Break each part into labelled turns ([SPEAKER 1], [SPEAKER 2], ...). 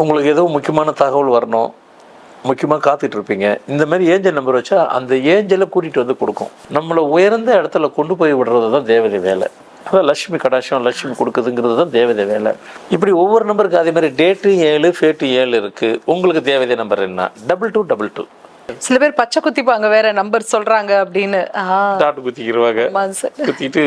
[SPEAKER 1] உங்களுக்கு ஏதோ முக்கியமான தகவல் வரணும். முக்கியமாக காத்துட்ருப்பீங்க. இந்த மாதிரி ஏஞ்சல் நம்பர் வச்சா அந்த ஏஞ்சலை கூட்டிகிட்டு வந்து கொடுக்கும். நம்மளை உயர்ந்த இடத்துல கொண்டு போய் விடுறது தான் தேவதை வேலை. அதான் லட்சுமி கடாட்சம் லட்சுமி கொடுக்குதுங்கிறது தான் தேவதை வேலை. இப்படி ஒவ்வொரு நம்பருக்கு அதே மாதிரி டேட்டு ஏழு ஃபேட்டு ஏழு இருக்குது உங்களுக்கு தேவதை நம்பர் என்ன? டபுள் டூ டபுள் டூ
[SPEAKER 2] சில பேர் பச்சை குத்திப்பாங்க வேற நம்பர் சொல்றாங்க அப்படின்னு.
[SPEAKER 1] டாட்டு குத்திக்கிடுவாங்க குத்திட்டு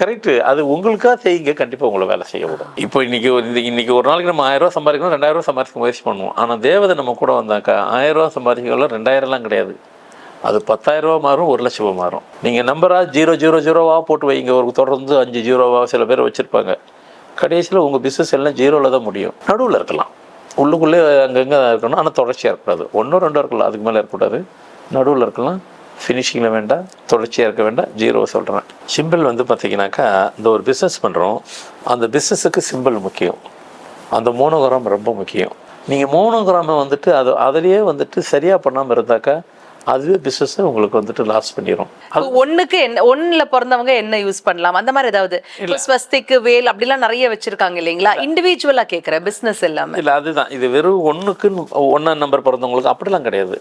[SPEAKER 1] கரெக்ட் அது உங்களுக்கா செய்யுங்க கண்டிப்பா உங்களை வேலை செய்ய விடும். இப்போ இன்னைக்கு இன்னைக்கு ஒரு நாளைக்கு நம்ம ஆயிரம் ரூபாய் சம்பாதிக்கணும் ரெண்டாயிரம் ரூபாய் சம்பாதிக்க முயற்சி பண்ணுவோம். ஆனா தேவதை நம்ம கூட வந்தாக்கா ஆயிரம் ரூபாய் சம்பாதிக்கலாம் ரெண்டாயிரம்லாம் கிடையாது. அது பத்தாயிரம் ரூபாய் மாறும் ஒரு லட்சம் ரூபாய் மாறும். நீங்க நம்பரா ஜீரோ ஜீரோ ஜீரோவா போட்டு வைங்க. ஒரு தொடர்ந்து அஞ்சு ஜீரோவா சில பேர் வச்சிருப்பாங்க. கடைசியில் உங்க பிசினஸ் எல்லாம் ஜீரோல தான் முடியும். நடுவில் இருக்கலாம். உள்ளுக்குள்ளே அங்கங்கே இருக்கணும் ஆனால் தொடர்ச்சியாக இருக்கக்கூடாது. ஒன்றும் ரெண்டும் இருக்கலாம். அதுக்கு மேலே இருக்கக்கூடாது. நடுவில் இருக்கலாம். ஃபினிஷிங்கில் வேண்டாம். தொடர்ச்சியாக இருக்க வேண்டாம். ஜீரோவை சொல்கிறேன் சிம்பிள் வந்து பார்த்தீங்கன்னாக்கா இந்த ஒரு பிஸ்னஸ் பண்ணுறோம் அந்த பிஸ்னஸுக்கு சிம்பிள் முக்கியம். அந்த மோனோகிராம் ரொம்ப முக்கியம். நீங்கள் மோனோகிராமை வந்துட்டு அது அதிலேயே வந்துட்டு சரியாக பண்ணாமல் இருந்தாக்கா அதுவே பிஸ்னஸை உங்களுக்கு வந்துட்டு லாஸ் பண்ணிடும்
[SPEAKER 2] ஒண்ணுக்கு என்ன ஒண்ணுல பிறந்தவங்க என்ன யூஸ் பண்ணலாம்? அந்த மாதிரி ஏதாவது ஸ்வஸ்திக்கு வேல் அப்படிலாம் நிறைய வச்சிருக்காங்க இல்லைங்களா? இண்டிவிஜுவலா கேக்குறேன் பிசினஸ் எல்லாமே
[SPEAKER 1] இல்லை அதுதான். இது வெறும் ஒன்றுக்குன்னு ஒன்றா நம்பர் பிறந்தவங்களுக்கு அப்படிலாம் கிடையாது.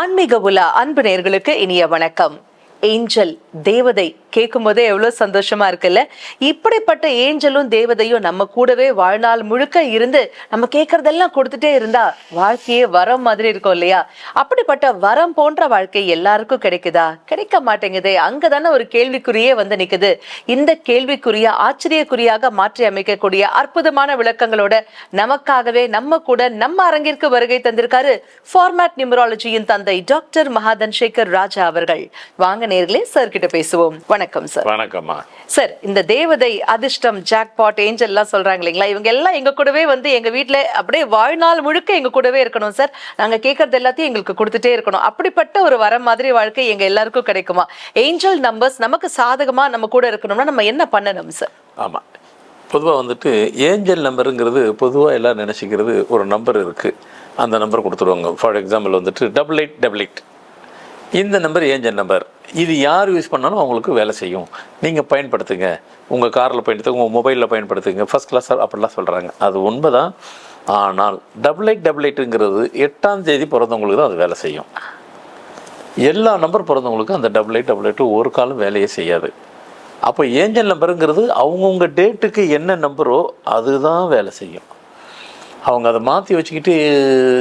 [SPEAKER 2] ஆன்மீக உலா அன்பு நேயர்களுக்கு இனிய வணக்கம். ஏஞ்சல் தேவதை கேட்கும் போதே எவ்வளவு சந்தோஷமா இருக்குல்ல? இப்படிப்பட்ட ஏஞ்சலும் தேவதையும் நம்ம கூடவே வாழ்நாள் முழுக்க இருந்து நம்ம கேட்கறதெல்லாம் கொடுத்துட்டே இருந்தா வாழ்க்கையே வரம் மாதிரி இருக்கும் இல்லையா? அப்படிப்பட்ட வரம் போன்ற வாழ்க்கை எல்லாருக்கும் கிடைக்குதா? கிடைக்க மாட்டேங்குதே. அங்கதானே ஒரு கேள்விக்குறியே வந்து நிக்குது. இந்த கேள்விக்குரிய ஆச்சரியக்குறியாக மாற்றி அமைக்கக்கூடிய அற்புதமான விளக்கங்களோட நமக்காகவே நம்ம கூட நம்ம அரங்கிற்கு வருகை தந்திருக்காரு ஃபார்மேட் நியூமராலஜியின் தந்தை டாக்டர் மகாதன் சேகர் ராஜா அவர்கள். வாங்க நேர்களே சார் கிட்ட பேசுவோம். வணக்கம் சார்
[SPEAKER 1] வணக்கம்மா.
[SPEAKER 2] சார் இந்த தேவதை அதிர்ஷ்டம் ஜாக்பாட் ஏஞ்சல் எல்லாம் சொல்றாங்க இல்லைங்களா? இவங்க எல்லாம் எங்க கூடவே வந்து எங்க வீட்ல அப்படியே வாழ்நாள் முழுக்க எங்க கூடவே இருக்கணும் சார் நாங்க கேட்கறது எல்லாத்தையும் எங்களுக்கு கொடுத்துட்டே இருக்கணும். அப்படிப்பட்ட ஒரு வரம் மாதிரி வாழ்க்கை எங்க எல்லாருக்கும் கிடைக்குமா? ஏஞ்சல் நம்பர்ஸ் நமக்கு சாதகமா நம்ம கூட இருக்கணும்னா நம்ம என்ன பண்ணணும் சார்
[SPEAKER 1] ஆமாம் பொதுவாக வந்துட்டு ஏஞ்சல் நம்பருங்கிறது பொதுவாக எல்லாம் நினச்சிக்கிறது ஒரு நம்பர் இருக்குது அந்த நம்பர் கொடுத்துருவாங்க ஃபார் எக்ஸாம்பிள் வந்துட்டு டபுள் எயிட் டபுள் எயிட் இந்த நம்பர் ஏஞ்சல் நம்பர்? இது யார் யூஸ் பண்ணாலும் அவங்களுக்கு வேலை செய்யும். நீங்கள் பயன்படுத்துங்க. உங்கள் காரில் பயன்படுத்துங்க உங்கள் மொபைலில் பயன்படுத்துங்க. ஃபர்ஸ்ட் கிளாஸ் அப்படிலாம் சொல்கிறாங்க அது உண்மைதான். ஆனால் டபுள் எயிட் டபுள் எயிட்டுங்கிறது எட்டாம் தேதி பிறந்தவங்களுக்கு தான் அது வேலை செய்யும். எல்லா நம்பர் பிறந்தவங்களுக்கும் அந்த டபுள் எயிட் டபுள் எயிட் ஒரு காலம் வேலையே செய்யாது. அப்போ ஏஞ்சல் நம்பருங்கிறது அவங்கவுங்க டேட்டுக்கு என்ன நம்பரோ அதுதான் வேலை செய்யும். அவங்க அதை மாற்றி வச்சுக்கிட்டு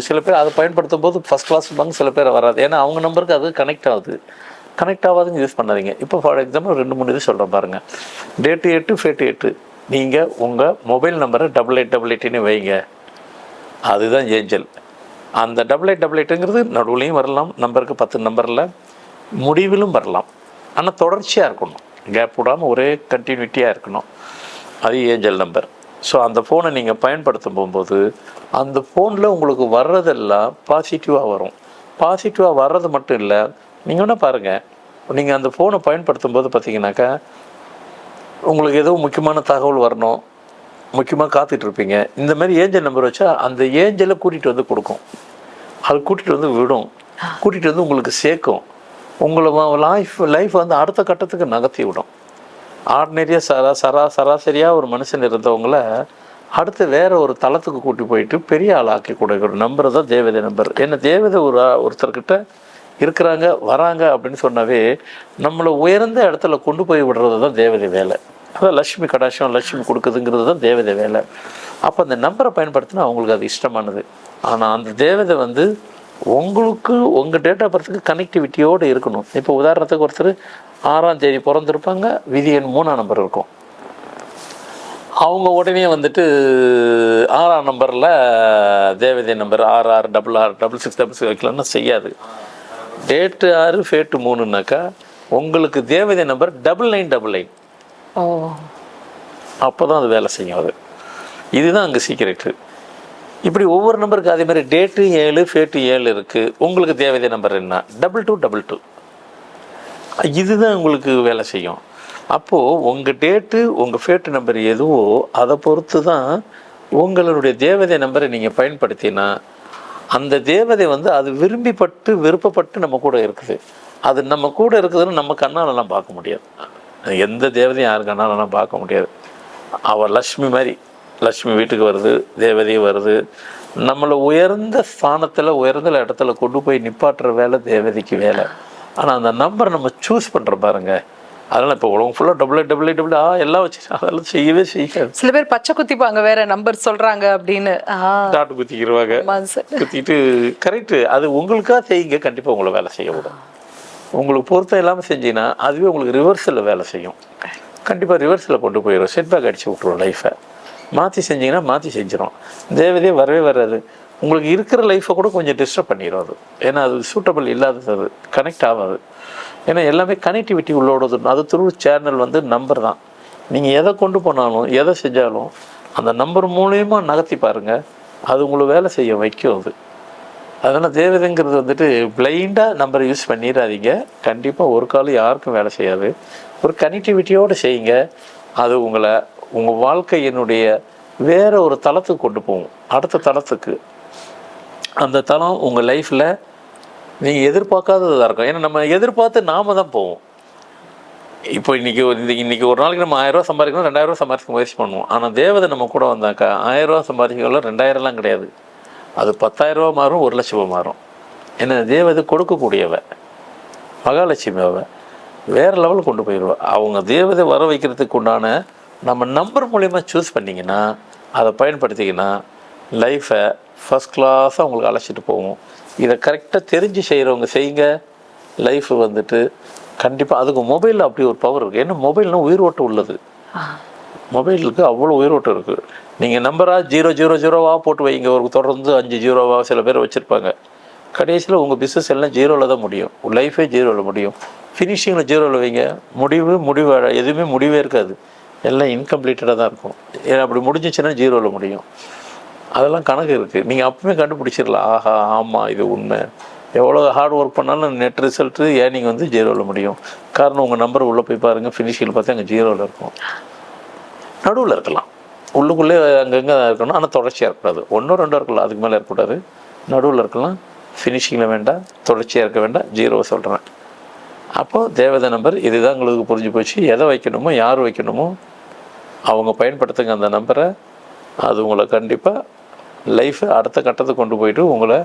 [SPEAKER 1] சில பேர் அதை பயன்படுத்தும் போது ஃபஸ்ட் கிளாஸ் இருப்பாங்க சில பேர் வராது. ஏன்னா அவங்க நம்பருக்கு அது கனெக்ட் ஆகுது. கனெக்ட் ஆகாதுங்க யூஸ் பண்ணாதீங்க. இப்போ ஃபார் எக்ஸாம்பிள் ரெண்டு மூணு இது சொல்கிறேன் பாருங்கள் டேட்டு எட்டு ஃபேட்டு எட்டு. நீங்கள் உங்கள் மொபைல் நம்பரை டபுள் எயிட் டபுள் எயிட்டுன்னு வைங்க. அதுதான் ஏஞ்சல். அந்த டபுள் எயிட் டபுள் எயிட்டுங்கிறது நடுவுலையும் வரலாம் நம்பருக்கு பத்து நம்பரில் முடிவிலும் வரலாம். ஆனால் தொடர்ச்சியாக இருக்கணும். கேப் விடாமல் ஒரே கண்டினியூட்டியாக இருக்கணும். அது ஏஞ்சல் நம்பர் ஸோ அந்த ஃபோனை நீங்கள் பயன்படுத்தும் போகும்போது அந்த ஃபோனில் உங்களுக்கு வர்றதெல்லாம் பாசிட்டிவாக வரும். பாசிட்டிவாக வர்றது மட்டும் இல்லை நீங்கள் வேணால் பாருங்கள் நீங்கள் அந்த ஃபோனை பயன்படுத்தும் போது பார்த்தீங்கன்னாக்கா உங்களுக்கு ஏதோ முக்கியமான தகவல் வரணும். முக்கியமாக காத்துட்டு இருப்பீங்க. இந்த மாதிரி ஏஞ்சல் நம்பர் வச்சா அந்த ஏஞ்சலை கூட்டிகிட்டு வந்து கொடுக்கும். அது கூட்டிகிட்டு வந்து விடும். கூட்டிகிட்டு வந்து உங்களுக்கு சேர்க்கும். உங்களை லைஃப் லைஃப் வந்து அடுத்த கட்டத்துக்கு நகர்த்தி விடும். ஆர்டினரியாக சரா சரா சராசரியாக ஒரு மனுஷன் இருந்தவங்கள அடுத்து வேறு ஒரு தளத்துக்கு கூட்டி போயிட்டு பெரிய ஆளாக்கி கொடுக்கணும் நம்பர் தான் தேவதை நம்பர். என்ன தேவதை ஒரு ஆ- ஒருத்தர்கிட்ட இருக்கிறாங்க வராங்க அப்படின்னு சொன்னாவே நம்மளை உயர்ந்த இடத்துல கொண்டு போய் விடுறது தான் தேவதை வேலை. அதான் லட்சுமி கடாட்சம் லட்சுமி கொடுக்குதுங்கிறது தான் தேவதை வேலை. அப்போ அந்த நம்பரை பயன்படுத்தினா அவங்களுக்கு அது இஷ்டமானது. ஆனால் அந்த தேவதை வந்து உங்களுக்கு உங்கள் டேட் ஆஃப் பர்த்துக்கு கனெக்டிவிட்டியோடு இருக்கணும். இப்போ உதாரணத்துக்கு ஒருத்தர் ஆறாம் தேதி பிறந்திருப்பாங்க. விதி எண் மூணாம் நம்பர் இருக்கும். அவங்க உடனே வந்துட்டு ஆறாம் நம்பரில் தேவதை நம்பர் ஆறு ஆறு டபுள் ஆறு டபுள் சிக்ஸ் டபுள் சிக்ஸ் வைக்கலாம்னா செய்யாது. டேட்டு ஆறு ஃபேட்டு மூணுனாக்கா உங்களுக்கு தேவதை number double nine double nine அப்போ தான் அது வேலை செய்யும் அது. இதுதான் அங்கே சீக்கிரட்டு இப்படி ஒவ்வொரு நம்பருக்கு அதே மாதிரி டேட்டு ஏழு ஃபேட்டு ஏழு இருக்குது உங்களுக்கு தேவதை நம்பர் என்ன? டபுள் டூ டபுள் டூ இதுதான் உங்களுக்கு வேலை செய்யும். அப்போது உங்கள் டேட்டு உங்கள் ஃபேட்டு நம்பர் எதுவோ அதை பொறுத்து தான் உங்களுடைய தேவதை நம்பரை நீங்கள் பயன்படுத்தினா அந்த தேவதை வந்து அது விரும்பிப்பட்டு விருப்பப்பட்டு நம்ம கூட இருக்குது. அது நம்ம கூட இருக்குதுன்னு நம்ம கண்ணாலலாம் பார்க்க முடியாது. எந்த தேவதையும் யாரு கண்ணாலெல்லாம் பார்க்க முடியாது. அவள் லக்ஷ்மி மாதிரி லக்ஷ்மி வீட்டுக்கு வருது தேவதையும் வருது. நம்மளை உயர்ந்த ஸ்தானத்தில் உயர்ந்த இடத்துல கொண்டு போய் நிப்பாட்டுற வேலை தேவதைக்கு வேலை. ஆனால் அந்த நம்பர் நம்ம சூஸ் பண்ணுற பாருங்க. அதனால் இப்போ உலகம் ஃபுல்லாக டபுள் டபுள் டபுள் ஆ எல்லாம் வச்சு அதெல்லாம் செய்யவே செய்யாது.
[SPEAKER 2] சில பேர் பச்சை குத்திப்பாங்க வேற நம்பர் சொல்றாங்க அப்படின்னு.
[SPEAKER 1] டாட்டு குத்திக்கிடுவாங்க குத்திட்டு கரெக்டு அது உங்களுக்காக செய்யுங்க கண்டிப்பாக உங்களை வேலை செய்ய விடும் உங்களுக்கு பொருத்தம் இல்லாமல் செஞ்சீங்கன்னா அதுவே உங்களுக்கு ரிவர்ஸில் வேலை செய்யும். கண்டிப்பாக ரிவர்ஸில் கொண்டு போயிடும் செட்பேக் அடிச்சு விட்ருவோம் லைஃப்பை மாற்றி செஞ்சீங்கன்னா மாற்றி செஞ்சிடும் தேவதையே வரவே வராது. உங்களுக்கு இருக்கிற லைஃப்பை கூட கொஞ்சம் டிஸ்டர்ப் பண்ணிடும் அது. ஏன்னா அது சூட்டபிள் இல்லாதது அது கனெக்ட் ஆகாது. ஏன்னா எல்லாமே கனெக்டிவிட்டி உள்ளோடது. அது த்ரூ சேனல் வந்து நம்பர் தான். நீங்கள் எதை கொண்டு போனாலும் எதை செஞ்சாலும் அந்த நம்பர் மூலயமா நகர்த்தி பாருங்கள் அது உங்களை வேலை செய்ய வைக்கும் அது. அதனால் தேவதைங்கிறது வந்துட்டு பிளைண்டாக நம்பரை யூஸ் பண்ணிடாதீங்க. கண்டிப்பாக ஒரு காலம் யாருக்கும் வேலை செய்யாது. ஒரு கனெக்டிவிட்டியோடு செய்யுங்க. அது உங்களை உங்கள் வாழ்க்கையினுடைய வேற ஒரு தளத்துக்கு கொண்டு போகும். அடுத்த தளத்துக்கு. அந்த தளம் உங்கள் லைஃப்பில் நீங்கள் எதிர்பார்க்காததாக இருக்கும். ஏன்னா நம்ம எதிர்பார்த்து நாம தான் போவோம். இப்போ இன்னைக்கு ஒரு இன்றைக்கி ஒரு நாளைக்கு நம்ம ஆயிரம் ரூபா சம்பாதிக்கணும் ரெண்டாயிரம் சம்பாதிக்க முயற்சி பண்ணுவோம். ஆனால் தேவதை நம்ம கூட வந்தாக்கா ஆயிரரூவா சம்பாதிக்கலாம் ரெண்டாயிரம்லாம் கிடையாது. அது பத்தாயிரரூவா மாறும் ஒரு லட்சம் ரூபா மாறும். ஏன்னா தேவதை கொடுக்கக்கூடியவ மகாலட்சுமி அவ வேற லெவலில் கொண்டு போயிடுவா அவங்க தேவதை வர வைக்கிறதுக்கு உண்டான நம்ம நம்பர் மூலிமா சூஸ் பண்ணிங்கன்னா அதை பயன்படுத்திங்கன்னா லைஃப்பை ஃபஸ்ட் கிளாஸாக உங்களுக்கு அழைச்சிட்டு போகும் இதை கரெக்டாக தெரிஞ்சு செய்கிறவங்க செய்யுங்க லைஃப் வந்துட்டு கண்டிப்பாக அதுக்கு மொபைலில் அப்படி ஒரு பவர் இருக்குது ஏன்னா மொபைல்னால் உயிரோட்டம் உள்ளது. மொபைலுக்கு அவ்வளோ உயிரோட்டம் இருக்குது நீங்கள் நம்பராக ஜீரோ ஜீரோ ஜீரோவாக போட்டு வைங்க. ஒரு தொடர்ந்து அஞ்சு ஜீரோவாக சில பேர் வச்சுருப்பாங்க. கடைசியில் உங்கள் பிஸ்னஸ் எல்லாம் ஜீரோவில் தான் முடியும். லைஃபே ஜீரோவில் முடியும். ஃபினிஷிங்கில் ஜீரோவில் வைங்க. முடிவு முடிவு எதுவுமே முடிவே இருக்காது. எல்லாம் இன்கம்ப்ளீட்டடாக தான் இருக்கும். அப்படி முடிஞ்சிச்சுன்னா ஜீரோவில் முடியும். அதெல்லாம் கணக்கு இருக்குது நீங்கள் அப்பவுமே கண்டுபிடிச்சிடலாம். ஆஹா ஆமாம் இது உண்மை. எவ்வளோ ஹார்ட் ஒர்க் பண்ணாலும் நெட் ரிசல்ட்டு ஏர்னிங் வந்து ஜீரோவில் முடியும். காரணம் உங்கள் நம்பர் உள்ளே போய் பாருங்கள் ஃபினிஷிங்கில் பார்த்தா அங்கே ஜீரோவில் இருக்கும். நடுவில் இருக்கலாம். உள்ளுக்குள்ளே அங்கங்கே இருக்கணும். ஆனால் தொடர்ச்சியாக இருக்கக்கூடாது ஒன்றும் ரெண்டோ இருக்கலாம். அதுக்கு மேலே இருக்கக்கூடாது. நடுவில் இருக்கலாம். ஃபினிஷிங்கில் வேண்டாம். தொடர்ச்சியாக இருக்க வேண்டாம். ஜீரோவை சொல்கிறேன் அப்போது தேவதை நம்பர் இதுதான் உங்களுக்கு புரிஞ்சு போச்சு. எதை வைக்கணுமோ யார் வைக்கணுமோ அவங்க பயன்படுத்துங்க அந்த நம்பரை அது உங்களை கண்டிப்பாக லைஃப்பை அடுத்த கட்டத்துக்கு கொண்டு போயிட்டு உங்களை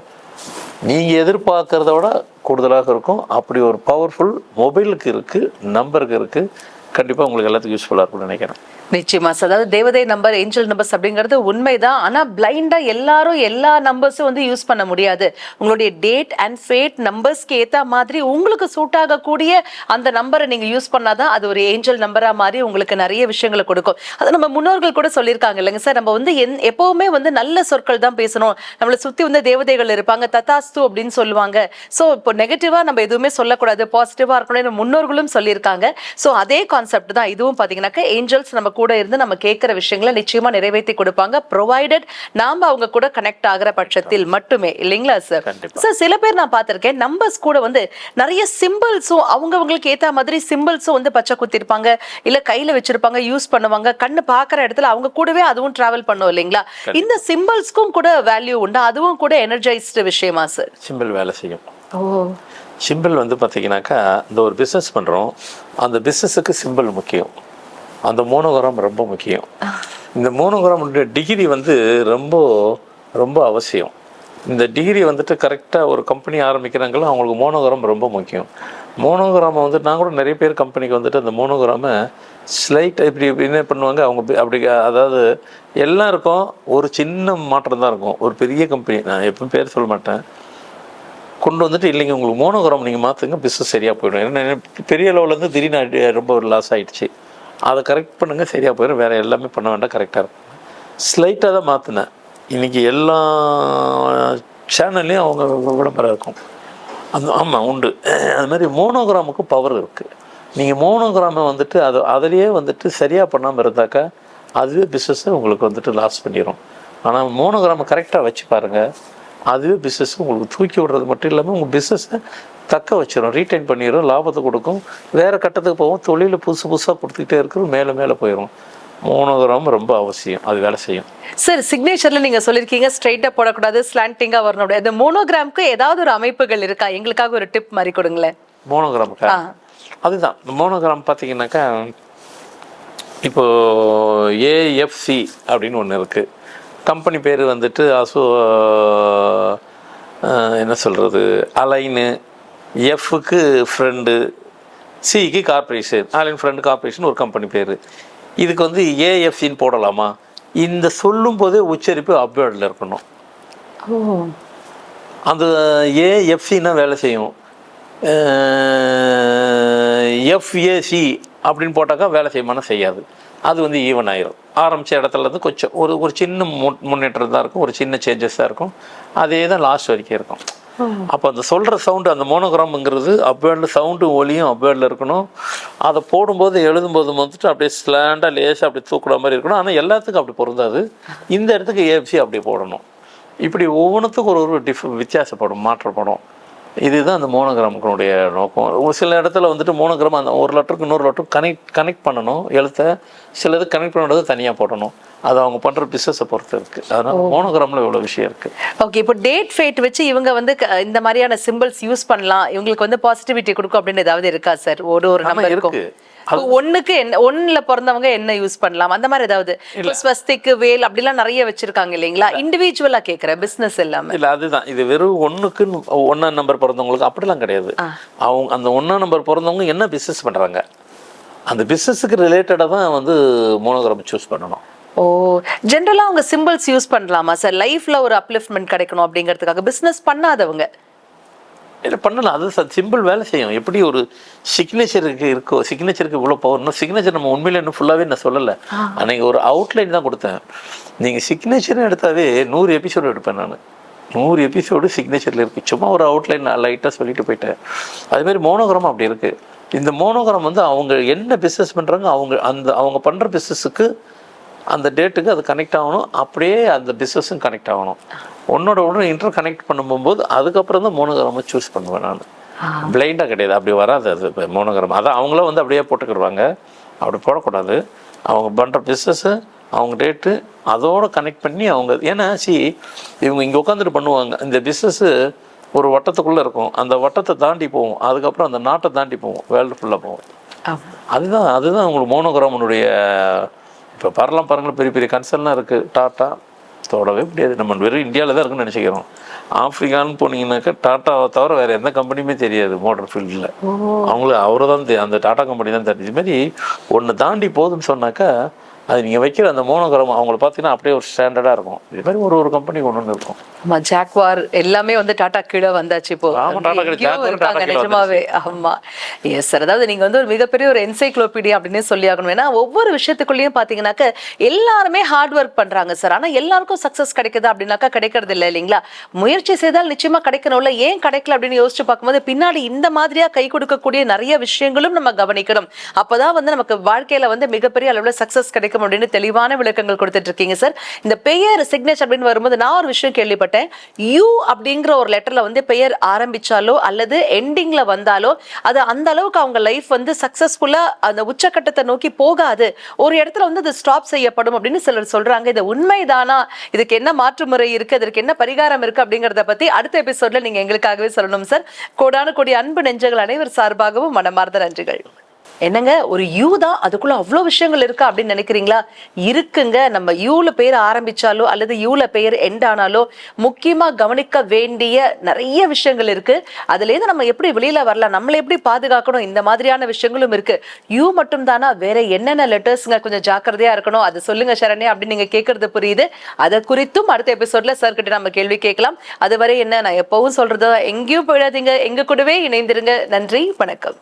[SPEAKER 1] நீங்கள் எதிர்பார்க்கறத விட கூடுதலாக இருக்கும். அப்படி ஒரு பவர்ஃபுல் மொபைலுக்கு இருக்குது நம்பருக்கு இருக்குது கண்டிப்பாக உங்களுக்கு எல்லாத்துக்கும் யூஸ்ஃபுல்லாக இருக்கும்னு நினைக்கிறேன்.
[SPEAKER 2] நிச்சயமா சார். அதாவது தேவதை நம்பர் ஏஞ்சல் நம்பர்ஸ் அப்படிங்கிறது உண்மைதான். ஆனா பிளைண்டா எல்லாரும் எல்லா நம்பர்ஸும் வந்து யூஸ் பண்ண முடியாது. உங்களுடைய டேட் அண்ட் ஃபேட் நம்பர்ஸ்க்கு ஏத்த மாதிரி உங்களுக்கு சூட் ஆகக்கூடிய அந்த நம்பரை நீங்க யூஸ் பண்ணாதான் அது ஒரு ஏஞ்சல் நம்பரா மாதிரி உங்களுக்கு நிறைய விஷயங்களை கொடுக்கும். அது நம்ம முன்னோர்கள் கூட சொல்லியிருக்காங்க இல்லைங்க சார். நம்ம வந்து என் எப்பவுமே வந்து நல்ல சொற்கள் தான் பேசணும். நம்மளை சுத்தி வந்து தேவதைகள் இருப்பாங்க. தத்தாஸ்து அப்படின்னு சொல்லுவாங்க. ஸோ இப்போ நெகட்டிவா நம்ம எதுவுமே சொல்லக்கூடாது. பாசிட்டிவா இருக்கணும்னு முன்னோர்களும் சொல்லியிருக்காங்க. ஸோ அதே கான்செப்ட் தான். இதுவும் பாத்தீங்கன்னாக்கா ஏஞ்சல்ஸ் நம்ம கூட இருந்து நம்ம கேட்கிற விஷயங்களை நிச்சயமா நிறைவேற்றி கொடுப்பாங்க. ப்ரொவைடட் நாம அவங்க கூட கனெக்ட் ஆகிற பட்சத்தில் மட்டுமே. இல்லைங்களா சார். சார் சில பேர் நான் பார்த்திருக்கேன் நம்பர்ஸ் கூட வந்து நிறைய சிம்பிள்ஸும் அவங்கவங்களுக்கு ஏத்த மாதிரி சிம்பிள்ஸும் வந்து பச்சை குத்திருப்பாங்க இல்ல கையில வச்சிருப்பாங்க யூஸ் பண்ணுவாங்க கண்ணு பார்க்குற இடத்துல அவங்க கூடவே அதுவும் டிராவல் பண்ணும் இல்லைங்களா? இந்த சிம்பிள்ஸ்க்கும் கூட வேல்யூ உண்டு? அதுவும் கூட எனர்ஜைஸ்டு விஷயமா சார்
[SPEAKER 1] சிம்பிள் வேலை செய்யும்.
[SPEAKER 2] ஓ.
[SPEAKER 1] சிம்பிள் வந்து பார்த்தீங்கன்னாக்கா இந்த ஒரு பிஸ்னஸ் பண்ணுறோம் அந்த பிஸ்னஸுக்கு சிம்பிள் முக்கியம். அந்த மோனோகிராம் ரொம்ப முக்கியம். இந்த மோனோகிராம் டிகிரி வந்து ரொம்ப ரொம்ப அவசியம். இந்த டிகிரி வந்துட்டு கரெக்டாக ஒரு கம்பெனி ஆரம்பிக்கிறாங்களோ அவங்களுக்கு மோனோகிராம் ரொம்ப முக்கியம். மோனோகிராமை வந்துட்டு நான் கூட நிறைய பேர் கம்பெனிக்கு வந்துட்டு அந்த மோனோகிராமை ஸ்லைட் இப்படி இப்படி என்ன பண்ணுவாங்க அவங்க அப்படி அதாவது எல்லாம் இருக்கும் ஒரு சின்ன மாற்றம் தான் இருக்கும். ஒரு பெரிய கம்பெனி நான் எப்பவும் பேர் சொல்ல மாட்டேன். கொண்டு வந்துட்டு இல்லைங்க உங்களுக்கு மோனோகிராம் நீங்கள் மாற்றுங்க பிஸ்னஸ் சரியாக போயிடும். ஏன்னா பெரிய லெவலேருந்து திடீர்னு ரொம்ப ரொம்ப லாஸ் ஆகிடுச்சு அதை கரெக்ட் பண்ணுங்கள் சரியாக போயிடும் வேறு எல்லாமே பண்ண வேண்டாம் கரெக்டாக இருக்கும். ஸ்லைட்டாக தான் மாற்றினேன் இன்றைக்கி எல்லா சேனல்லையும் அவங்க விளம்பரம் இருக்கும். அந்த ஆமாம் உண்டு. அது மாதிரி மோனோகிராமுக்கு பவர் இருக்குது நீங்கள் மோனோகிராமை வந்துட்டு அது அதிலேயே வந்துட்டு சரியாக பண்ணாமல் இருந்தாக்கா அதுவே பிஸ்னஸை உங்களுக்கு வந்துட்டு லாஸ் பண்ணிடும் ஆனால் மோனோகிராமை கரெக்டாக வச்சு பாருங்கள் அதுவே பிஸ்னஸ் உங்களுக்கு தூக்கி விடுறது மட்டும் இல்லாமல் உங்கள் பிஸ்னஸை தக்க வச்சிடும் ரீட்டைன் பண்ணிடும் லாபத்தை கொடுக்கும். வேறு கட்டத்துக்கு போகும். தொழிலில் புதுசு புதுசாக கொடுத்துக்கிட்டே இருக்கிறது மேலே மேலே போயிடும் மோனோகிராம் ரொம்ப அவசியம். அது வேலை செய்யும்.
[SPEAKER 2] சார் சிக்னேச்சர்ல நீங்க சொல்லிருக்கீங்க ஸ்ட்ரைட்டா போடக்கூடாது ஸ்லாண்டிங்கா வரணும் இந்த மோனோகிராம்க்கு ஏதாவது ஒரு அமைப்புகள் இருக்கா? எங்களுக்காக ஒரு டிப் மாதிரி கொடுங்களேன்.
[SPEAKER 1] மோனோகிராமுக்கா. அதுதான். மோனோகிராம் பார்த்தீங்கன்னாக்கா இப்போ ஏஎஃப்சி அப்படின்னு ஒன்று இருக்குது கம்பெனி பேர் வந்துட்டு அசோ என்ன சொல்கிறது அலைனு எஃப்க்கு ஃப்ரெண்டு சிக்கு கார்ப்பரேஷன் அலைன் ஃப்ரெண்டு கார்ப்பரேஷன் ஒரு கம்பெனி பேர். இதுக்கு வந்து ஏஎஃப்சின்னு போடலாமா? இந்த சொல்லும் போதே உச்சரிப்பு அப்வேர்டில் இருக்கணும். அந்த ஏஎஃப்சின்னா வேலை செய்யும். எஃப்ஏசி அப்படின்னு போட்டாக்கா வேலை செய்யுமானா செய்யாது. அது வந்து ஈவன் ஆயிரும். ஆரம்பித்த இடத்துல இருந்து கொஞ்சம் ஒரு ஒரு சின்ன முன் முன்னேற்றம் தான் இருக்கும். ஒரு சின்ன சேஞ்சஸ் தான் இருக்கும். அதே தான் லாஸ்ட் வரைக்கும் இருக்கும். அப்போ அந்த சொல்கிற சவுண்டு அந்த மோனோகிராம்ங்கிறது அப்வேர்டில் சவுண்டு ஒலியும் அப்வேர்டில் இருக்கணும். அதை போடும்போது எழுதும்போது வந்துட்டு அப்படியே ஸ்லாண்டாக லேசாக அப்படி தூக்குற மாதிரி இருக்கணும். ஆனால் எல்லாத்துக்கும் அப்படி பொருந்தாது. இந்த இடத்துக்கு ஏஎஃப்சி அப்படி போடணும். இப்படி ஒவ்வொன்றுத்துக்கும் ஒரு ஒரு டிஃப் வித்தியாசப்படும் மாற்றப்படும். இதுதான் அந்த மோனோகிராமுடைய நோக்கம். ஒரு சில இடத்துல வந்துட்டு மோனோகிராம் அந்த ஒரு லெட்டருக்கு இன்னொரு லெட்டருக்கு கனெக்ட் கனெக்ட் பண்ணணும். எழுத்தை சில இது கனெக்ட் பண்ணுறது தனியாக போடணும். அது அவங்க பண்ணுற பிஸ்னஸை பொறுத்து இருக்குது அதனால் மோனோகிராமில் இவ்வளோ விஷயம் இருக்குது
[SPEAKER 2] ஓகே இப்போ டேட் ஃபேட் வச்சு இவங்க வந்து இந்த மாதிரியான சிம்பிள்ஸ் யூஸ் பண்ணலாம். இவங்களுக்கு வந்து பாசிட்டிவிட்டி கொடுக்கும் அப்படின்னு ஏதாவது இருக்கா சார் ஒரு ஒரு நம்பர் இருக்கும்
[SPEAKER 1] இருக்கு.
[SPEAKER 2] இப்போ ஒண்ணுக்கு என்ன ஒண்ணுல பிறந்தவங்க என்ன யூஸ் பண்ணலாம்? அந்த மாதிரி ஏதாவது ஸ்வஸ்திக்கு வேல் அப்படிலாம் நிறைய வச்சிருக்காங்க இல்லைங்களா? இண்டிவிஜுவலா கேக்குறேன் பிசினஸ் இல்லாம.
[SPEAKER 1] இல்லை அதுதான். இது வெறும் ஒன்றுக்கு ஒன்றாம் நம்பர் பிறந்தவங்களுக்கு அப்படிலாம் கிடையாது. அவங்க அந்த ஒன்றாம் நம்பர் பிறந்தவங்க என்ன பிஸ்னஸ் பண்ணுறாங்க அந்த பிஸ்னஸுக்கு ரிலேட்டடாக தான் வந்து மோனோகிராம் சூஸ் பண்ணணும்.
[SPEAKER 2] ஓ ஜென்ரலா அவங்க சிம்பிள்ஸ் யூஸ் பண்ணலாமா சார் லைஃப்ல ஒரு அப்லிஃப்ட்மெண்ட் கிடைக்கணும் அப்படிங்கிறதுக்காக. பிசினஸ் பண்ணாதவங்க.
[SPEAKER 1] இல்லை பண்ணலாம். அது சிம்பிள் வேலை செய்யும். எப்படி ஒரு சிக்னேச்சருக்கு இருக்கோ சிக்னேச்சருக்கு இவ்வளோ பவர் சிக்னேச்சர் நம்ம உண்மையில இன்னும் ஃபுல்லாகவே நான் சொல்லலை. அன்னைக்கு ஒரு அவுட்லைன் தான் கொடுத்தேன். நீங்கள் சிக்னேச்சர்னு எடுத்தாவே நூறு எபிசோடு எடுப்பேன் நான். நூறு எபிசோடு சிக்னேச்சரில் இருக்குது சும்மா ஒரு அவுட்லைன் நான் லைட்டாக சொல்லிட்டு போயிட்டேன். அதுமாரி மோனோகிராம் அப்படி இருக்குது இந்த மோனோகிராம் வந்து அவங்க என்ன பிஸ்னஸ் பண்ணுறாங்க அவங்க அந்த அவங்க பண்ணுற பிஸ்னஸுக்கு அந்த டேட்டுக்கு அது கனெக்ட் ஆகணும். அப்படியே அந்த பிஸ்னஸும் கனெக்ட் ஆகணும். ஒன்னோட ஒன்று இன்டர் கனெக்ட் பண்ணும்போது அதுக்கப்புறம் தான் மோனோகிராமை சூஸ் பண்ணுவேன் நான். பிளைண்டாக கிடையாது. அப்படி வராது அது மோனோகிராம். அதான் அவங்களும் வந்து அப்படியே போட்டுக்கிடுவாங்க. அப்படி போடக்கூடாது. அவங்க பண்ணுற பிஸ்னஸ்ஸு அவங்க டேட்டு அதோட கனெக்ட் பண்ணி அவங்க ஏன்னா சி இவங்க இங்கே உட்காந்துட்டு பண்ணுவாங்க. இந்த பிஸ்னஸ்ஸு ஒரு வட்டத்துக்குள்ளே இருக்கும். அந்த வட்டத்தை தாண்டி போகும் அதுக்கப்புறம் அந்த நாட்டை தாண்டி போகும் வேர்ல்டு ஃபுல்லாக போகும் அதுதான் அதுதான் உங்களுக்கு மோனோகிராமனுடைய இப்போ பரலாம் பாருங்களேன் பெரிய பெரிய கன்சர்ன்லாம் இருக்குது டாட்டா தொடவே முடியாது. நம்ம வெறும் இந்தியாவில் தான் இருக்குன்னு நினச்சிக்கிறோம். ஆப்பிரிக்கான்னு போனீங்கன்னாக்கா டாட்டாவை தவிர வேறு எந்த கம்பெனியுமே தெரியாது மோட்டர் ஃபீல்டில் அவங்களுக்கு அவரை தான் அந்த டாட்டா கம்பெனி தான் இது மாதிரி ஒன்று தாண்டி போகுதுன்னு சொன்னாக்கா அது நீங்கள் வைக்கிற அந்த மோனோகிராம் அவங்கள பார்த்தீங்கன்னா அப்படியே ஒரு ஸ்டாண்டர்டாக இருக்கும். இது மாதிரி ஒரு ஒரு கம்பெனி ஒன்று ஒன்று இருக்கும்.
[SPEAKER 2] ஆமா ஜாக்வார் எல்லாமே வந்து டாடா கீழே வந்தாச்சு இப்போ. இருக்காங்க நிஜமாவே. ஆமா. எஸ் சார் அதாவது நீங்க வந்து ஒரு மிகப்பெரிய ஒரு என்சைக்ளோபீடியா அப்படின்னு சொல்லி ஆகணும் ஏன்னா ஒவ்வொரு விஷயத்துக்குள்ளேயும் பாத்தீங்கன்னாக்க எல்லாருமே ஹார்ட் ஒர்க் பண்றாங்க சார் ஆனா எல்லாருக்கும் சக்சஸ் கிடைக்குதா அப்படின்னாக்கா கிடைக்கிறது இல்லை இல்லைங்களா? முயற்சி செய்தால் நிச்சயமா கிடைக்கணும்ல ஏன் கிடைக்கல அப்படின்னு யோசிச்சு பார்க்கும்போது பின்னாடி இந்த மாதிரியா கை கொடுக்கக்கூடிய நிறைய விஷயங்களும் நம்ம கவனிக்கணும். அப்பதான் வந்து நமக்கு வாழ்க்கையில வந்து மிகப்பெரிய அளவுல சக்சஸ் கிடைக்கும். அப்படின்னு தெளிவான விளக்கங்கள் கொடுத்துட்டு இருக்கீங்க சார் இந்த பெயர் சிக்னேச்சர் அப்படின்னு வரும்போது நான் ஒரு விஷயம் கேள்விப்பட்டேன். யூ அப்படிங்கிற ஒரு லெட்டர்ல வந்து பெயர் ஆரம்பிச்சாலோ அல்லது எண்டிங்ல வந்தாலோ அது அந்த அளவுக்கு அவங்க லைஃப் வந்து சக்சஸ்ஃபுல்லா அந்த உச்சக்கட்டத்தை நோக்கி போகாது. ஒரு இடத்துல வந்து அது ஸ்டாப் செய்யப்படும் அப்படின்னு சிலர் சொல்றாங்க. இது உண்மைதானா? இதுக்கு என்ன மாற்று முறை இருக்கு? அதற்கு என்ன பரிகாரம் இருக்கு? அப்படிங்கறத பத்தி அடுத்த எபிசோட்ல நீங்க எங்களுக்காகவே சொல்லணும் சார் கோடான கோடி அன்பு நெஞ்சங்கள் அனைவர் சார்பாகவும் மனமார்ந்த நன்றிகள். என்னங்க ஒரு யூ தான்? அதுக்குள்ள அவ்வளோ விஷயங்கள் இருக்கா அப்படின்னு நினைக்கிறீங்களா? இருக்குங்க. நம்ம யூல பேர் ஆரம்பிச்சாலோ அல்லது யூல பெயர் எண்ட் ஆனாலோ முக்கியமா கவனிக்க வேண்டிய நிறைய விஷயங்கள் இருக்கு. அதுல இருந்து நம்ம எப்படி வெளியில வரலாம்? நம்மளை எப்படி பாதுகாக்கணும்? இந்த மாதிரியான விஷயங்களும் இருக்கு. யூ மட்டும் தானா வேற என்னென்ன லெட்டர்ஸ்ங்க கொஞ்சம் ஜாக்கிரதையா இருக்கணும். அது சொல்லுங்க சரண்யா அப்படின்னு நீங்க கேட்கறது புரியுது. அதை குறித்தும் அடுத்த எபிசோட்ல சார் கிட்ட நம்ம கேள்வி கேட்கலாம். அதுவரை என்ன? நான் எப்பவும் சொல்றதோ எங்கேயும் போயிடாதீங்க. எங்க கூடவே இணைந்திருங்க. நன்றி வணக்கம்.